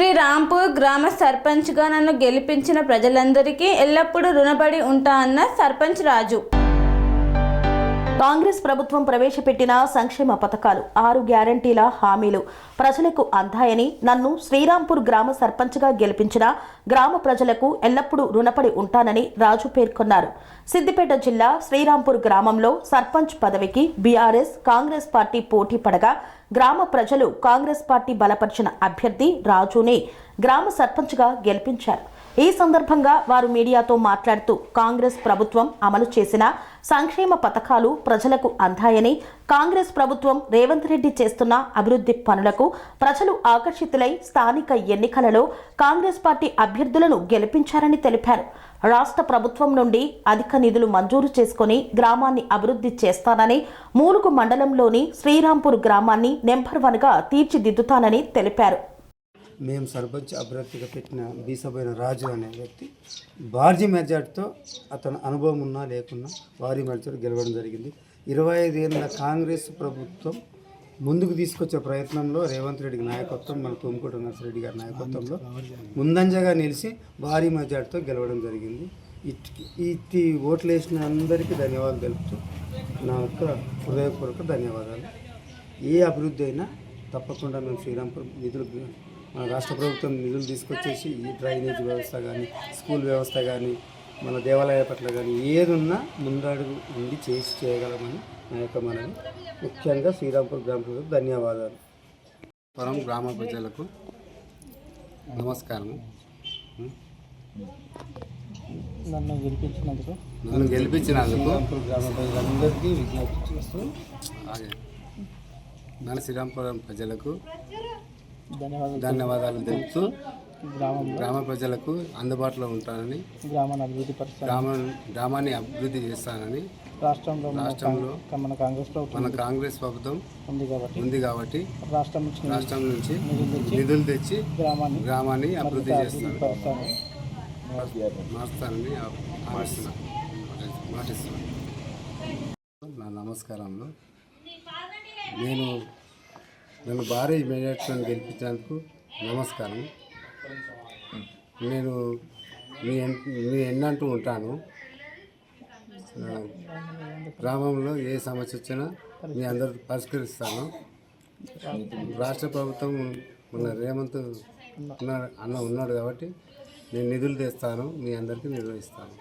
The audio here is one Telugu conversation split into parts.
శ్రీరాంపూర్ గ్రామ సర్పంచ్గా నన్ను గెలిపించిన ప్రజలందరికీ ఎల్లప్పుడూ రుణపడి ఉంటా అన్న సర్పంచ్ రాజు. కాంగ్రెస్ ప్రభుత్వం ప్రవేశపెట్టిన సంక్షేమ పథకాలు ఆరు గ్యారంటీల హామీలు. ప్రజలకు అందాయని నన్ను శ్రీరాంపూర్ గ్రామ సర్పంచ్గా గెలిపించిన గ్రామ ప్రజలకు ఎల్లప్పుడూ రుణపడి ఉంటానని రాజు పేర్కొన్నారు. సిద్దిపేట జిల్లా శ్రీరాంపూర్ గ్రామంలో సర్పంచ్ పదవికి బీఆర్ఎస్ కాంగ్రెస్ పార్టీ పోటీ పడగా గ్రామ ప్రజలు కాంగ్రెస్ పార్టీ బలపరిచిన అభ్యర్థి రాజుని గ్రామ సర్పంచ్గా గెలిపించారు. ఈ సందర్భంగా వారు మీడియాతో మాట్లాడుతూ కాంగ్రెస్ ప్రభుత్వం అమలు చేసిన సంక్షేమ పథకాలు ప్రజలకు అందాయని కాంగ్రెస్ ప్రభుత్వం రేవంత్ రెడ్డి చేస్తున్న అభివృద్ధి పనులకు ప్రజలు ఆకర్షితులై స్థానిక ఎన్నికలలో కాంగ్రెస్ పార్టీ అభ్యర్థులను గెలిపించారని తెలిపారు. రాష్ట్ర ప్రభుత్వం నుండి అధిక నిధులు మంజూరు చేసుకుని గ్రామాన్ని అభివృద్ధి చేస్తానని మూలుగు మండలంలోని శ్రీరాంపూర్ గ్రామాన్ని నెంబర్ వన్గా తీర్చిదిద్దుతానని తెలిపారు. మేము సర్పంచ్ అభ్యర్థిగా పెట్టిన బీసభైన రాజు అనే వ్యక్తి భారీ మెజార్టీతో అతను అనుభవం ఉన్నా లేకున్నా భారీ మెజార్టీ గెలవడం జరిగింది. ఇరవై ఐదేళ్ళ కాంగ్రెస్ ప్రభుత్వం ముందుకు తీసుకొచ్చే ప్రయత్నంలో రేవంత్ రెడ్డి నాయకత్వం మన తుమ్మకూట నర్సిరెడ్డి గారి నాయకత్వంలో ముందంజగా నిలిచి భారీ మెజార్టీతో గెలవడం జరిగింది. ఇట్- ఇట్టి ఓట్లు వేసిన అందరికీ ధన్యవాదాలు తెలుపుతూ నా యొక్క హృదయపూర్వక ధన్యవాదాలు. ఏ అభివృద్ధి అయినా తప్పకుండా మేము శ్రీరాంపూర్ నిధులు మన రాష్ట్ర ప్రభుత్వం నిధులు తీసుకొచ్చేసి ఈ డ్రైనేజ్ వ్యవస్థ కానీ స్కూల్ వ్యవస్థ కానీ మన దేవాలయ పట్ల కానీ ఏదున్నా ముందడుగు ఉండి చేసి చేయగలమని నా యొక్క మనవి. ముఖ్యంగా శ్రీరాంపూర్ గ్రామ ప్రజలకు ధన్యవాదాలు. పురం గ్రామ ప్రజలకు నమస్కారం. నన్ను గెలిపించినందుకు. నన్ను గెలిపించినందుకు. శ్రీరాంపూర్ గ్రామ ప్రజలందరికీ విజ్ఞప్తి చేస్తూ. అలాగే. మన శ్రీరాంపురం ప్రజలకు ధన్యవాదాలు తెలుపుతూ గ్రామ ప్రజలకు అందుబాటులో ఉంటానని గ్రామాన్ని అభివృద్ధి గ్రామాన్ని అభివృద్ధి చేస్తానని రాష్ట్రంలో రాష్ట్రంలో మన కాంగ్రెస్ ప్రభుత్వం మన కాంగ్రెస్ ప్రభుత్వం ఉంది కాబట్టి ఉంది కాబట్టి రాష్ట్రం నుంచి రాష్ట్రం నుంచి నిధులు తెచ్చి గ్రామాన్ని గ్రామాన్ని అభివృద్ధి చేస్తాను. మారుస్తానని మాటిస్తున్నాను నా నమస్కారంలో నేను నన్ను భారీ మెజార్టీతో గెలిపించినందుకు నమస్కారం. నేను మీ మీ ఎన్నంటూ ఉంటాను. గ్రామంలో ఏ సమస్య వచ్చినా మీ అందరు పరిష్కరిస్తాను. రాష్ట్ర ప్రభుత్వం మన రేవంత్ అన్న ఉన్నాడు కాబట్టి నేను నిధులు తెస్తాను మీ అందరికీ నిర్వహిస్తాను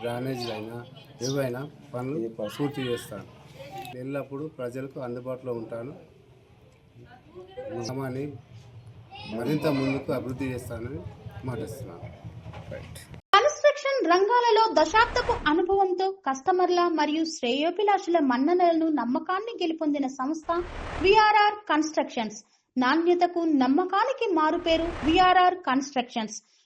డ్రైనేజ్ అయినా ఏవైనా పనులు పూర్తి చేస్తాను. ఎల్లప్పుడూ ప్రజలకు అందుబాటులో ఉంటాను. గ్రామాన్ని మరింత ముందుకు అభివృద్ధి చేస్తానని మాటిస్తున్నాను. కన్స్ట్రక్షన్ రంగాలలో దశాబ్దపు అనుభవంతో కస్టమర్ల మరియు శ్రేయోభిలాషుల మన్ననలను నమ్మకాన్ని గెలుపొందిన సంస్థ విఆర్ఆర్ కన్స్ట్రక్షన్స్. నాణ్యతకు నమ్మకానికి మారుపేరు V R R constructions.